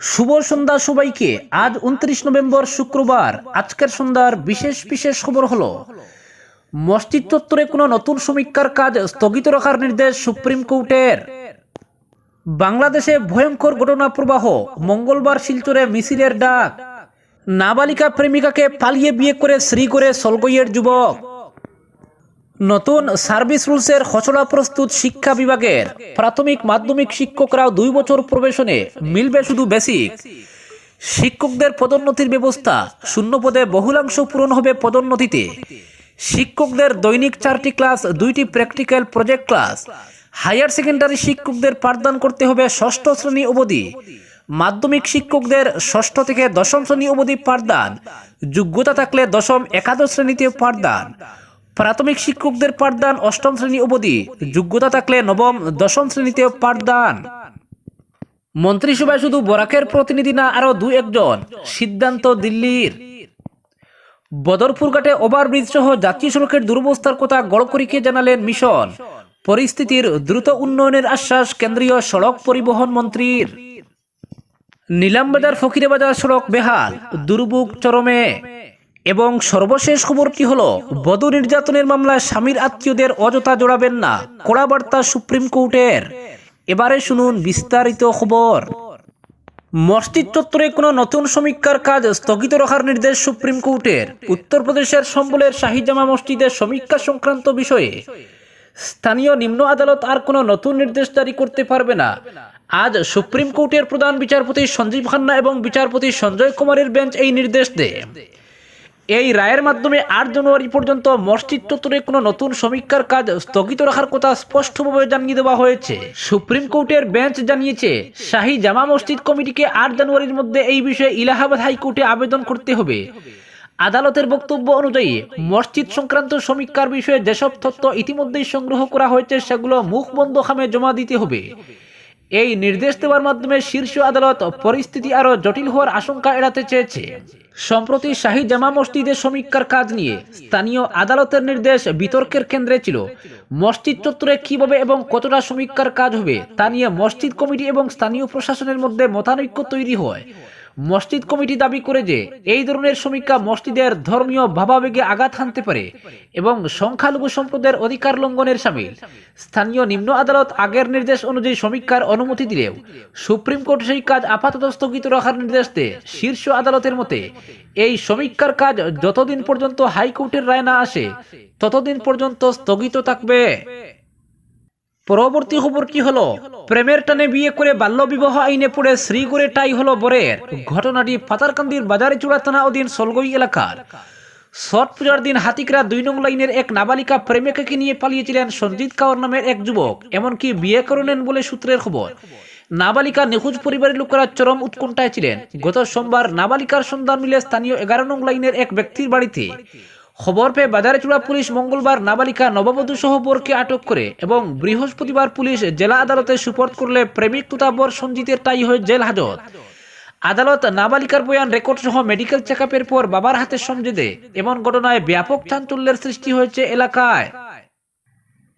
শুভ সন্ধ্যা সবাইকে। আজ উনত্রিশ নভেম্বর শুক্রবার। আজকের সন্ধ্যার বিশেষ বিশেষ খবর হলো, মসজিদ চত্বরে কোনো নতুন সমীক্ষার কাজ স্থগিত রাখার নির্দেশ সুপ্রিম কোর্টের। বাংলাদেশে ভয়ঙ্কর ঘটনা প্রবাহ, মঙ্গলবার শিলচরে মিছিলের ডাক। নাবালিকা প্রেমিকাকে পালিয়ে বিয়ে করে শ্রী করে সলগইয়ের যুবক। নতুন সার্ভিস রুলসের খসড়া প্রস্তুত শিক্ষা বিভাগের প্রাথমিক মাধ্যমিক শিক্ষকরাও দুই বছর প্রবেশনে মিলবে শুধু বেসিক। শিক্ষকদের পদোন্নতির ব্যবস্থা শূন্য পদে বহুলাংশ পূরণ হবে পদোন্নতিতে। শিক্ষকদের দৈনিক চারটি ক্লাস, দুইটি practical project class. Higher secondary শিক্ষকদের পাঠদান করতে হবে ষষ্ঠ শ্রেণি অবধি। মাধ্যমিক শিক্ষকদের ষষ্ঠ থেকে দশম শ্রেণি অবধি পাঠদান। যোগ্যতা থাকলে দশম, একাদশ শ্রেণীতে পাঠদান। প্রাথমিক শিক্ষকদের পাঠদান অষ্টম শ্রেণি অবধি। যোগ্যতা থাকলে নবম, দশম শ্রেণীতে পাঠদান। মন্ত্রিসভায় শুধু বরাকের প্রতিনিধি না আরও দু একজন। সিদ্ধান্ত দিল্লির। বদরপুর ঘাটে ওভারব্রিজ সহ জাতীয় সড়কের দুরবস্থার কথা গড়করিকে জানালেন মিশন। পরিস্থিতির দ্রুত উন্নয়নের আশ্বাস কেন্দ্রীয় সড়ক পরিবহন মন্ত্রীর। নীলামবাজার ফকিরাবাজার সড়ক বেহাল, দুর্ভোগ চরমে। এবং সর্বশেষ খবরটি হলো, বধূ নির্যাতনের মামলায় স্বামীর আত্মীয়দের অযথা জড়াবেন না, কড়া বার্তা সুপ্রিম কোর্টের। এবারে শুনুন বিস্তারিত খবর। মসজিদ চত্বরে কোনো নতুন সমীক্ষার কাজ স্থগিত রাখার নির্দেশ সুপ্রিম কোর্টের। উত্তরপ্রদেশের সম্বলের শাহিজামা মসজিদের সমীক্ষা সংক্রান্ত বিষয়ে। স্থানীয় নিম্ন আদালত আর কোনো নতুন নির্দেশ জারি করতে পারবে না। আজ সুপ্রিম কোর্টের প্রধান বিচারপতি সঞ্জীব খান্না এবং বিচারপতি সঞ্জয় কুমারের বেঞ্চ এই নির্দেশ দেয়। এই রায়ের মাধ্যমে আট জানুয়ারি পর্যন্ত মসজিদ চত্বরে কোনো নতুন সমীক্ষার কাজ স্থগিত রাখার কথা স্পষ্টভাবে জানিয়ে দেওয়া হয়েছে। সুপ্রিম কোর্টের বেঞ্চ জানিয়েছে, শাহী জামা মসজিদ কমিটিকে আট জানুয়ারির মধ্যে এই বিষয়ে ইলাহাবাদ হাইকোর্টে আবেদন করতে হবে। আদালতের বক্তব্য অনুযায়ী, মসজিদ সংক্রান্ত সমীক্ষার বিষয়ে যেসব তথ্য ইতিমধ্যেই সংগ্রহ করা হয়েছে, সেগুলো মুখ বন্ধ খামে জমা দিতে হবে। এই নির্দেশ দেওয়ার মাধ্যমে শীর্ষ আদালত পরিস্থিতি আরও জটিল হওয়ার আশঙ্কা এড়াতে চেয়েছে। সম্প্রতি শাহী জামা মসজিদের সমীক্ষার কাজ নিয়ে স্থানীয় আদালতের নির্দেশ বিতর্কের কেন্দ্রে ছিল। মসজিদ চত্বরে কীভাবে এবং কতটা সমীক্ষার কাজ হবে তা নিয়ে মসজিদ কমিটি এবং স্থানীয় প্রশাসনের মধ্যে মতানৈক্য তৈরি হয়। মসজিদ কমিটি দাবি করে যে এই ধরনের সমীক্ষা মসজিদের ধর্মীয় ভাবাবেগে আঘাত হানতে পারে এবং সংখ্যালঘু সম্প্রদায়ের অধিকার লঙ্ঘনের সামিল। স্থানীয় নিম্ন আদালত আগের নির্দেশ অনুযায়ী সমীক্ষার অনুমতি দিলেও সুপ্রিম কোর্ট সেই কাজ আপাতত স্থগিত রাখার নির্দেশ দেয় শীর্ষ আদালতের মতে, এই সমীক্ষার কাজ যতদিন পর্যন্ত হাইকোর্টের রায় না আসে, ততদিন পর্যন্ত স্থগিত থাকবে। পরবর্তী খবর কি হলো? প্রেমের টানে বিয়ে করে বাল্যবিবাহ আইনে পড়ে শ্রীগড়ে টাই হলো বরের। ঘটনাটি পাতারকান্দির বাজারে চূড়া থানা অধীন সলগই এলাকার। ছট পূজার দিন হাতিকরা দুই নং লাইনের এক নাবালিকা প্রেমিকাকে নিয়ে পালিয়েছিলেন সঞ্জিত কাওয়ার নামের এক যুবক, এমনকি বিয়ে করে নেন বলে সূত্রের খবর। নাবালিকা নিখোঁজ পরিবারের লোকেরা চরম উৎকণ্ঠায় ছিলেন। গত সোমবার নাবালিকার সন্ধান মিলে স্থানীয় এগারো নং লাইনের এক ব্যক্তির বাড়িতে খবর পেয়ে বাজারেচূড়া পুলিশ মঙ্গলবার নাবালিকা নববধূ সহ বোরকে আটক করে এবং বৃহস্পতিবার পুলিশ জেলা আদালতে সুপর্দ করলে প্রেমিক তুতাবর সঞ্জিতের তাই হয়ে জেল হাজত। আদালত নাবালিকার বয়ান রেকর্ড সহ মেডিকেল চেক পর বাবার হাতে সমঝে এমন ঘটনায় ব্যাপক চাঞ্চল্যের সৃষ্টি হয়েছে এলাকায়।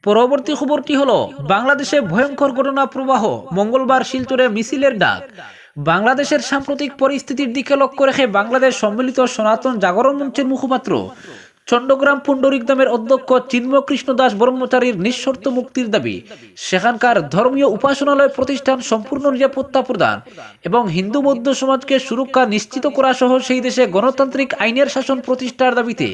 পরবর্তী খবরটি হলো, বাংলাদেশে ভয়ঙ্কর ঘটনা প্রবাহ মঙ্গলবার শিলচরে মিছিলের ডাক। বাংলাদেশের সাম্প্রতিক পরিস্থিতির দিকে লক্ষ্য রেখে বাংলাদেশ সম্মিলিত সনাতন জাগরণ মঞ্চের মুখপাত্র চন্ডগ্রাম পুণ্ডরিক দামের অধ্যক্ষ চিন্মকৃষ্ণ দাস ব্রহ্মচারীর নিঃশর্ত মুক্তির দাবি। সেখানকার ধর্মীয় উপাসনালয় প্রতিষ্ঠান সম্পূর্ণ নিরাপত্তা প্রদান এবং হিন্দু বৌদ্ধ সমাজকে সুরক্ষা নিশ্চিত করা সহ সেই দেশে গণতান্ত্রিক আইনের শাসন প্রতিষ্ঠার দাবিতে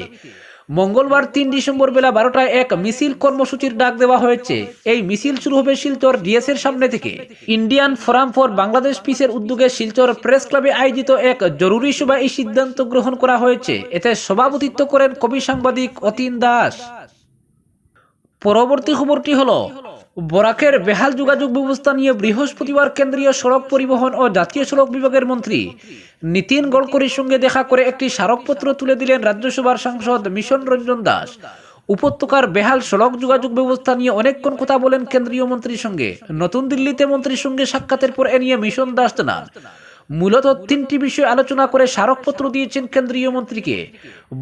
মঙ্গলবার তিন ডিসেম্বর বেলা বারোটায় এক মিছিল কর্মসূচির ডাক দেওয়া হয়েছে। এই মিছিল শুরু হবে শিলচর ডিএসের সামনে থেকে। ইন্ডিয়ান ফোরাম ফর বাংলাদেশ পিসের উদ্যোগে শিলচর প্রেস ক্লাবে আয়োজিত এক জরুরি সভায় এই সিদ্ধান্ত গ্রহণ করা হয়েছে। এতে সভাপতিত্ব করেন কবি সাংবাদিক অতীন দাস। পরবর্তী খবরটি হলো, বরাকের বেহাল যোগাযোগ ব্যবস্থা নিয়ে বৃহস্পতিবার কেন্দ্রীয় সড়ক পরিবহন ও জাতীয় সড়ক বিভাগের মন্ত্রী নীতিন গডকরির সঙ্গে দেখা করে একটি স্মারকপত্র তুলে দিলেন রাজ্যসভার সাংসদ মিশন রঞ্জন দাস। উপত্যকার বেহাল সড়ক যোগাযোগ ব্যবস্থা নিয়ে অনেকক্ষণ কথা বলেন কেন্দ্রীয় মন্ত্রীর সঙ্গে। নতুন দিল্লিতে মন্ত্রীর সঙ্গে সাক্ষাতের পর এ নিয়ে মিশন দাস জানান মূলত তিনটি বিষয় আলোচনা করে স্মারকপত্র দিয়েছেন কেন্দ্রীয় মন্ত্রীকে।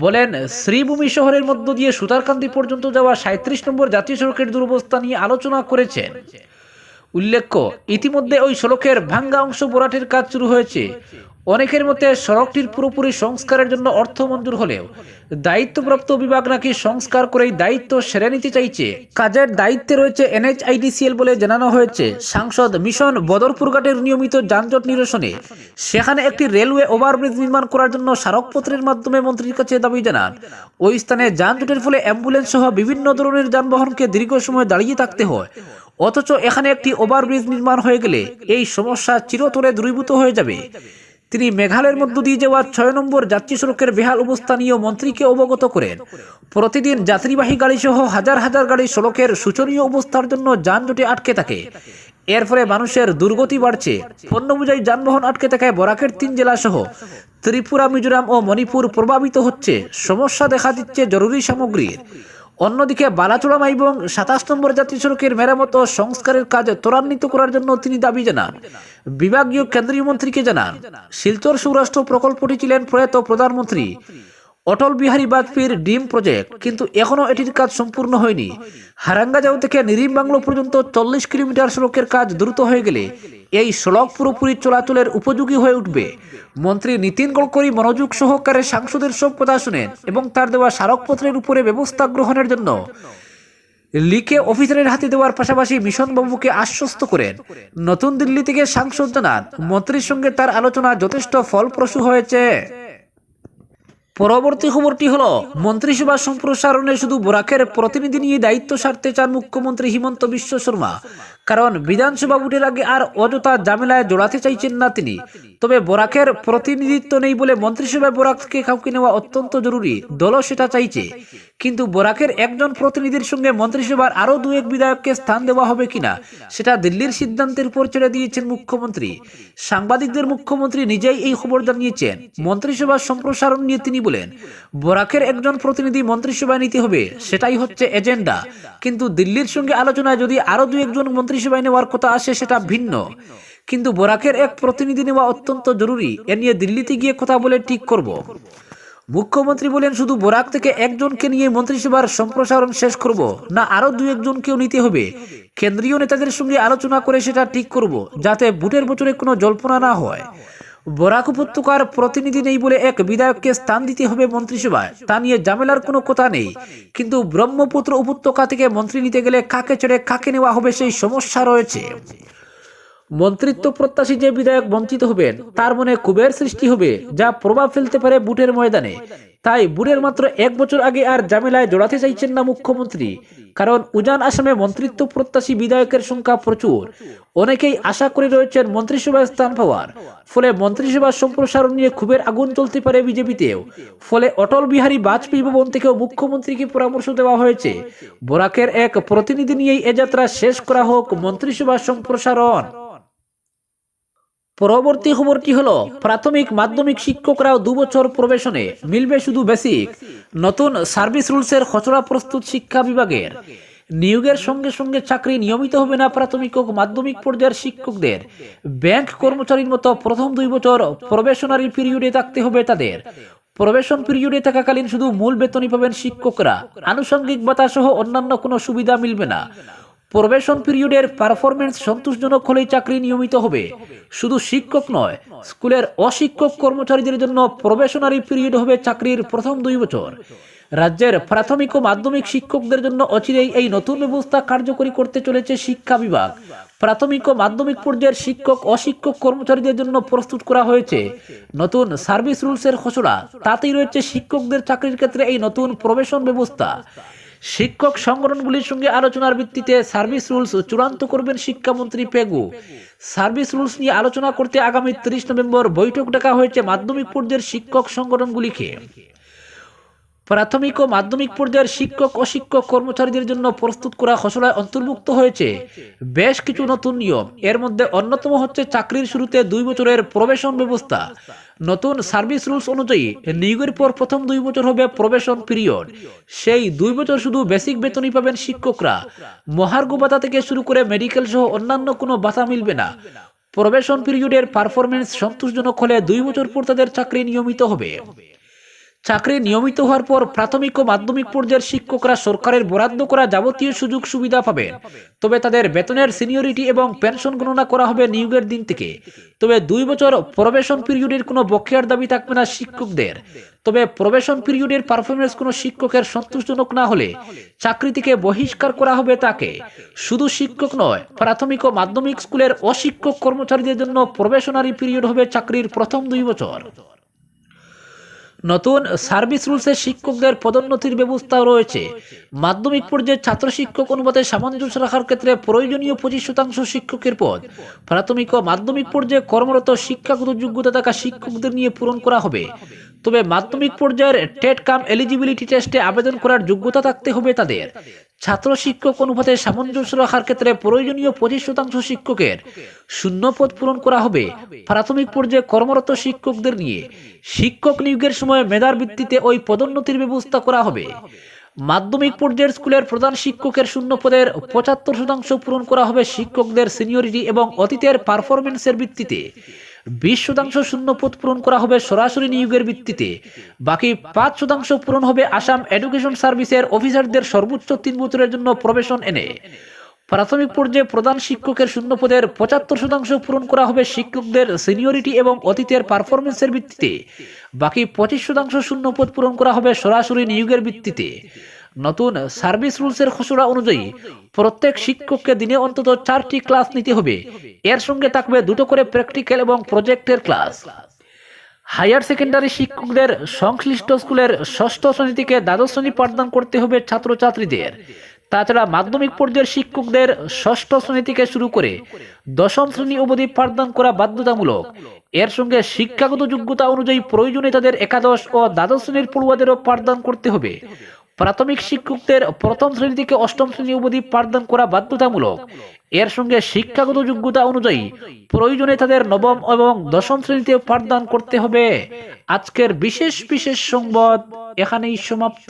বলেন, শ্রীভূমি শহরের মধ্য দিয়ে সুতারকান্দি পর্যন্ত যাওয়া সাঁত্রিশ নম্বর জাতীয় সড়কের দুরবস্থা নিয়ে আলোচনা করেছেন। উল্লেখ্য, ইতিমধ্যে ওই সড়কের ভাঙ্গা অংশ বোরাটের কাজ শুরু হয়েছে। অনেকের মতে সড়কটির পুরোপুরি সংস্কারের জন্য অর্থ মঞ্জুর হলেও দায়িত্বপ্রাপ্ত বিভাগ নাকি সংস্কার করেই দায়িত্ব সেরে নিতে চাইছে। কাজের দায়িত্বে রয়েছে এনএইচআইডিসিএল বলে জানানো হয়েছে। সাংসদ মিশন বদরপুরঘাটের নিয়মিত যানজট নিরসনে। সেখানে একটি রেলওয়ে ওভারব্রিজ নির্মাণ করার জন্য স্মারকপত্রের মাধ্যমে মন্ত্রীর কাছে দাবি জানান। ওই স্থানে যানজটের ফলে অ্যাম্বুলেন্স সহ বিভিন্ন ধরনের যানবাহনকে দীর্ঘ সময় দাঁড়িয়ে থাকতে হয়। অথচ এখানে একটি ওভারব্রিজ নির্মাণ হয়ে গেলে এই সমস্যা চিরতরে দূরীভূত হয়ে যাবে। তিনি মেঘালয়ের মধ্য দিয়ে যাওয়া ছয় নম্বর যাত্রী সড়কের বেহাল অবস্থা নিয়েও মন্ত্রীকে অবগত করেন। প্রতিদিন যাত্রীবাহী গাড়ি সহ হাজার হাজার গাড়ি সড়কের শোচনীয় অবস্থার জন্য যানজটে আটকে থাকে। এর ফলে মানুষের দুর্গতি বাড়ছে। পণ্য বোঝাই যানবাহন আটকে থাকায় বরাকের তিন জেলা সহ ত্রিপুরা, মিজোরাম ও মণিপুর প্রভাবিত হচ্ছে। সমস্যা দেখা দিচ্ছে জরুরি সামগ্রীর। অন্যদিকে বালাচোড়াম এবং সাতাশ নম্বর জাতীয় সড়কের মেরামত ও সংস্কারের কাজ ত্বরান্বিত করার জন্য তিনি দাবি জানান। বিভাগীয় কেন্দ্রীয় মন্ত্রীকে জানান, শিলচর সৌরাষ্ট্র প্রকল্পটি ছিলেন প্রয়াত প্রধানমন্ত্রী। অটল বিহারী বাজপেয়ীর ডিম প্রজেক্ট, কিন্তু এখনও এটির কাজ সম্পূর্ণ হয়নি। হারাঙ্গাজাও থেকে নিরিম বাংলো পর্যন্ত চল্লিশ কিলোমিটার সড়কের কাজ দ্রুত হয়ে গেলে এই সড়ক পুরোপুরি চলাচলের উপযোগী হয়ে উঠবে। মন্ত্রী নীতিন গডকরি মনোযোগ সহকারে সাংসদের সব কথা শুনেন এবং তার দেওয়া স্মারকপত্রের উপরে ব্যবস্থা গ্রহণের জন্য লিখে অফিসারের হাতে দেওয়ার পাশাপাশি মিশন বাবুকে আশ্বস্ত করেন। নতুন দিল্লি থেকে সাংসদ জানান, মন্ত্রীর সঙ্গে তার আলোচনা যথেষ্ট ফলপ্রসূ হয়েছে। পরবর্তী খবরটি হল মন্ত্রিসভা সম্প্রসারণে শুধু বোরাকের প্রতিনিধি নিয়ে দায়িত্ব সারতে চান মুখ্যমন্ত্রী হিমন্ত বিশ্ব শর্মা। কারণ বিধানসভা ভোটের আগে আর অযথা ঝামেলায় জড়াতে চাইছেন না তিনি। তবে বোরাকের প্রতিনিধিত্ব নেই বলে মন্ত্রিসভায় বোরাককে কাউকে নেওয়া অত্যন্ত জরুরি, দলও সেটা চাইছে। কিন্তু বোরাকের একজন প্রতিনিধির সঙ্গে মন্ত্রিসভার আরও দু এক বিধায়ককে স্থান দেওয়া হবে কিনা, সেটা দিল্লির সিদ্ধান্তের উপর ছেড়ে দিয়েছেন মুখ্যমন্ত্রী। সাংবাদিকদের মুখ্যমন্ত্রী নিজেই এই খবর জানিয়েছেন। মন্ত্রিসভার সম্প্রসারণ নিয়ে তিনি বলেন, বরাকের একজন প্রতিনিধি মন্ত্রিসভায় নিতে হবে, সেটাই হচ্ছে এজেন্ডা। কিন্তু দিল্লির সঙ্গে আলোচনায় যদি আরও দু একজন মন্ত্রিসভায় নেওয়ার কথা আসে সেটা ভিন্ন। কিন্তু বোরাকের এক প্রতিনিধি নেওয়া অত্যন্ত জরুরি। এ নিয়ে দিল্লিতে গিয়ে কথা বলে ঠিক করব। মুখ্যমন্ত্রী বলেন, শুধু বোরাক থেকে একজনকে নিয়ে মন্ত্রিসভার সম্প্রসারণ শেষ করব, না আরও দু একজনকেও নিতে হবে। কেন্দ্রীয় নেতাদের সঙ্গে আলোচনা করে সেটা ঠিক করব, যাতে ভোটের বছরে কোনো জল্পনা না হয়। বরাক উপত্যকার প্রতিনিধি নেই বলে এক বিধায়ককে স্থান দিতে হবে মন্ত্রিসভায়। তা নিয়ে জামেলার কোনো কথা নেই। কিন্তু ব্রহ্মপুত্র উপত্যকা থেকে মন্ত্রী নিতে গেলে কাকে ছেড়ে কাকে নেওয়া হবে সেই সমস্যা রয়েছে। মন্ত্রিত্ব প্রত্যাশী যে বিধায়ক বঞ্চিত হবেন, তার মনে কুবের সৃষ্টি হবে, যা প্রভাব ফেলতে পারে বুটের ময়দানে। তাই বুটের মাত্র এক বছর আগে আর ঝামেলায় জড়াতে চাইছেন না মুখ্যমন্ত্রী। কারণ উজান আসামে মন্ত্রিত্ব প্রত্যাশী বিধায়কের সংখ্যা প্রচুর। অনেকেই আশা করে রয়েছেন মন্ত্রিসভায় স্থান পাওয়ার। ফলে মন্ত্রিসভার সম্প্রসারণ নিয়ে খুবের আগুন চলতে পারে বিজেপিতেও। ফলে অটল বিহারী বাজপেয়ী ভবন থেকেও মুখ্যমন্ত্রীকে পরামর্শ দেওয়া হয়েছে। বরাকের এক প্রতিনিধি নিয়েই এ যাত্রা শেষ করা হোক মন্ত্রিসভার সম্প্রসারণ। পরবর্তী খবরটি হলো? প্রাথমিক মাধ্যমিক শিক্ষকরাও দু বছর প্রবেশনে, মিলবে শুধু বেসিক নতুন সার্ভিস রুলসের খসড়া প্রস্তুত শিক্ষা বিভাগের। নিয়োগের সঙ্গে সঙ্গে চাকরি নিয়মিত হবে না প্রাথমিক ও মাধ্যমিক পর্যায়ের শিক্ষকদের। ব্যাংক কর্মচারীর মতো প্রথম দুই বছর প্রবেশনারি পিরিয়ডে থাকতে হবে তাদের। প্রবেশন পিরিয়ডে থাকাকালীন শুধু মূল বেতনই পাবেন শিক্ষকরা। আনুষঙ্গিক ভাতা সহ অন্যান্য কোনো সুবিধা মিলবে না। প্রবেশন পিরিয়ডের পারফরমেন্স সন্তোষজনক হলেই চাকরি নিয়মিত হবে। শুধু শিক্ষক নয়, স্কুলের অশিক্ষক কর্মচারীদের জন্য প্রবেশনারি পিরিয়ড হবে চাকরির প্রথম দুই বছর। রাজ্যের প্রাথমিক ও মাধ্যমিক শিক্ষকদের জন্য অচিরেই এই নতুন ব্যবস্থা কার্যকরী করতে চলেছে শিক্ষা বিভাগ। প্রাথমিক ও মাধ্যমিক পর্যায়ের শিক্ষক, অশিক্ষক কর্মচারীদের জন্য প্রস্তুত করা হয়েছে। নতুন সার্ভিস রুলসের খসড়া, তাতেই রয়েছে শিক্ষকদের চাকরির ক্ষেত্রে এই নতুন প্রবেশন ব্যবস্থা। শিক্ষক সংগঠনগুলির সঙ্গে আলোচনার ভিত্তিতে সার্ভিস রুলস চূড়ান্ত করবেন শিক্ষামন্ত্রী পেগু। সার্ভিস রুলস নিয়ে আলোচনা করতে আগামী তিরিশ নভেম্বর বৈঠক ডাকা হয়েছে মাধ্যমিক পর্যায়ের শিক্ষক সংগঠনগুলিকে। প্রাথমিক ও মাধ্যমিক পর্যায়ের শিক্ষক ও শিক্ষক কর্মচারীদের জন্য প্রস্তুত করা খসড়ায় অন্তর্ভুক্ত হয়েছে বেশ কিছু নতুন নিয়ম। এর মধ্যে অন্যতম হচ্ছে চাকরির শুরুতে দুই বছরের প্রবেশন ব্যবস্থা। নতুন সার্ভিস রুলস অনুযায়ী নিয়োগের পর প্রথম দুই বছর হবে প্রবেশন পিরিয়ড। সেই দুই বছর শুধু বেসিক বেতনই পাবেন শিক্ষকরা। মহার্ঘ ভাতা থেকে শুরু করে মেডিকেল সহ অন্যান্য কোনো ভাতা মিলবে না। প্রবেশন পিরিয়ডের পারফরমেন্স সন্তোষজনক হলে দুই বছর পর তাদের চাকরি নিয়মিত হবে। চাকরি নিয়মিত হওয়ার পর প্রাথমিক ও মাধ্যমিক পর্যায়ের শিক্ষকরা সরকারের বরাদ্দ করা যাবতীয় সুযোগ সুবিধা পাবেন তবে তাদের বেতনের সিনিয়রিটি এবং পেনশন গণনা করা হবে নিয়োগের দিন থেকে। তবে দুই বছর প্রবেশন পিরিয়ডের কোনো বকেয়ার দাবি থাকবে না শিক্ষকদের। তবে প্রবেশন পিরিয়ডের পারফরমেন্স কোনো শিক্ষকের সন্তোষজনক না হলে চাকরি থেকে বহিষ্কার করা হবে তাকে। শুধু শিক্ষক নয়, প্রাথমিক ও মাধ্যমিক স্কুলের অশিক্ষক কর্মচারীদের জন্য প্রবেশনারি পিরিয়ড হবে চাকরির প্রথম দুই বছর। নতুন সার্ভিস রুলসে শিক্ষকদের পদোন্নতির ব্যবস্থা রয়েছে। মাধ্যমিক পর্যায়ে ছাত্র শিক্ষক অনুপাতে সামঞ্জস্য রাখার ক্ষেত্রে প্রয়োজনীয় পঁচিশ শতাংশ শিক্ষকের পদ। প্রাথমিক ও মাধ্যমিক পর্যায়ে কর্মরত শিক্ষাগত যোগ্যতা থাকা শিক্ষকদের নিয়ে পূরণ করা হবে। তবে মাধ্যমিক পর্যায়ের টেট কাম এলিজিবিলিটি টেস্টে আবেদন করার যোগ্যতা থাকতে হবে তাদের। ছাত্র শিক্ষক অনুপাতে সামঞ্জস্য রাখার ক্ষেত্রে প্রয়োজনীয় পঁচিশ শতাংশ শিক্ষকের শূন্য পদ পূরণ করা হবে প্রাথমিক পর্যায়ে কর্মরত শিক্ষকদের নিয়ে। শিক্ষক নিয়োগের সময় মেধার ভিত্তিতে ওই পদোন্নতির ব্যবস্থা করা হবে। মাধ্যমিক পর্যায়ের স্কুলের প্রধান শিক্ষকের শূন্য পদের পঁচাত্তর শতাংশ পূরণ করা হবে শিক্ষকদের সিনিয়রিটি এবং অতীতের পারফরমেন্সের ভিত্তিতে। বিশ শতাংশ শূন্য পদ পূরণ করা হবে সরাসরি নিয়োগের ভিত্তিতে। বাকি পাঁচ শতাংশ পূরণ হবে আসাম এডুকেশন সার্ভিসের অফিসারদের সর্বোচ্চ তিন বছরের জন্য প্রবেশন এনে। প্রাথমিক পর্যায়ে প্রধান শিক্ষকের শূন্য পদের পঁচাত্তর শতাংশ পূরণ করা হবে শিক্ষকদের সিনিয়রিটি এবং অতীতের পারফরমেন্সের ভিত্তিতে। বাকি পঁচিশ শতাংশ শূন্য পদ পূরণ করা হবে সরাসরি নিয়োগের ভিত্তিতে। নতুন সার্ভিস রুলসের খসড়া অনুযায়ী প্রত্যেক শিক্ষককে দিনে অন্তত চারটি ক্লাস নিতে হবে। এর সঙ্গে থাকবে দুটো করে প্র্যাকটিক্যাল এবং প্রজেক্টের ক্লাস। হায়ার সেকেন্ডারি শিক্ষকদের সংশ্লিষ্ট স্কুলের ষষ্ঠ শ্রেণি থেকে দ্বাদশ শ্রেণি পাঠদান করতে হবে ছাত্রছাত্রীদের। তাছাড়া মাধ্যমিক পর্যায়ের শিক্ষকদের ষষ্ঠ শ্রেণি থেকে শুরু করে দশম শ্রেণি অবধি পাঠদান করা বাধ্যতামূলক। এর সঙ্গে শিক্ষাগত যোগ্যতা অনুযায়ী প্রয়োজনে তাদের একাদশ ও দ্বাদশ শ্রেণির পড়ুয়াদেরও পাঠদান করতে হবে। প্রাথমিক শিক্ষকদের প্রথম শ্রেণি থেকে অষ্টম শ্রেণি অবধি পাঠদান করা বাধ্যতামূলক। এর সঙ্গে শিক্ষাগত যোগ্যতা অনুযায়ী প্রয়োজনে তাদের নবম এবং দশম শ্রেণীতে পাঠদান করতে হবে। আজকের বিশেষ বিশেষ সংবাদ এখানেই সমাপ্ত।